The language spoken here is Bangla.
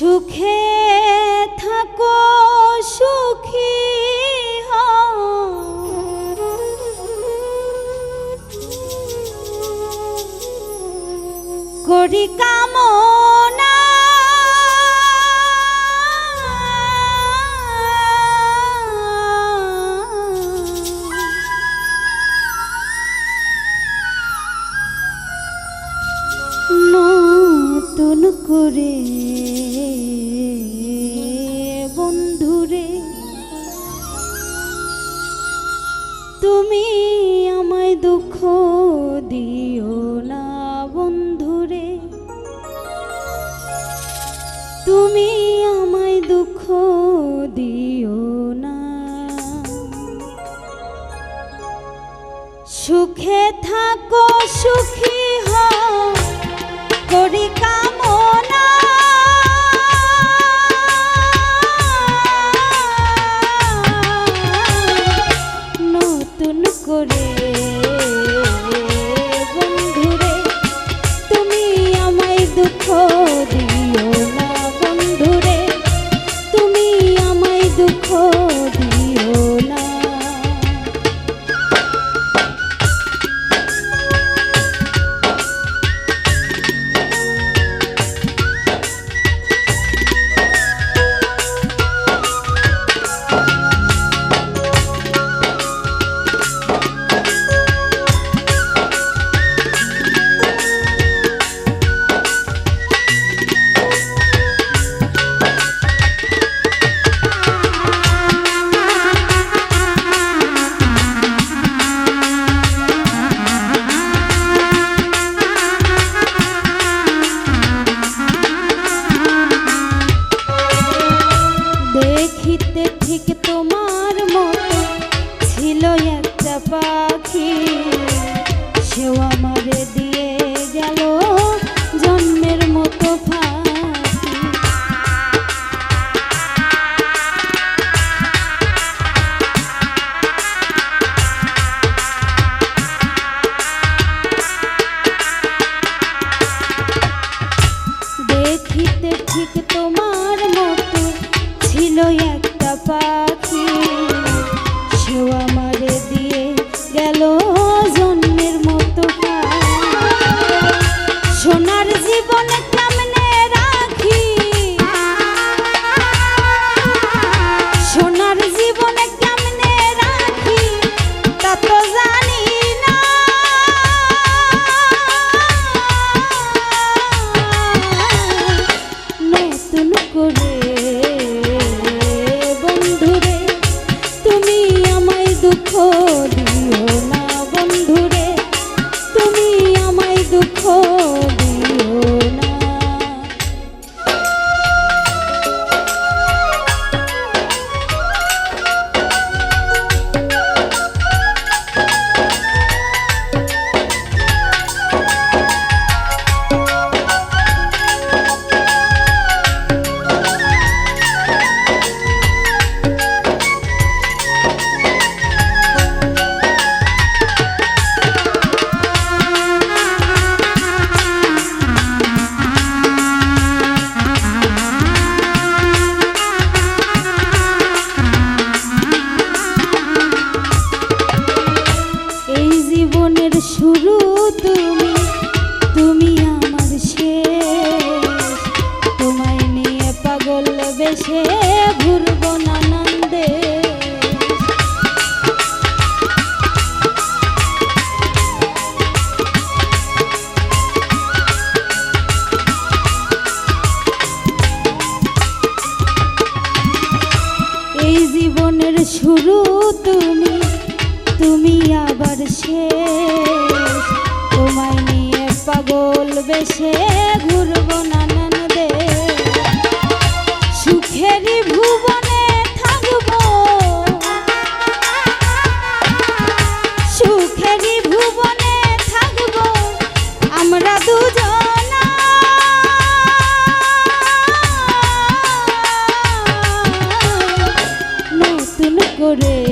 সুখে থাকো সুখী করি কামো দুঃখ দিও না বন্ধুরে। তুমি আমায় দুঃখ দিও না। সুখে থাকো, সুখী হ করি কাম you want দেশে ঘুরব নানান এই জীবনের শুরু তুমি তুমি আবার সে তোমায় নিয়ে পাগল বেশে ঘুরব না lloré.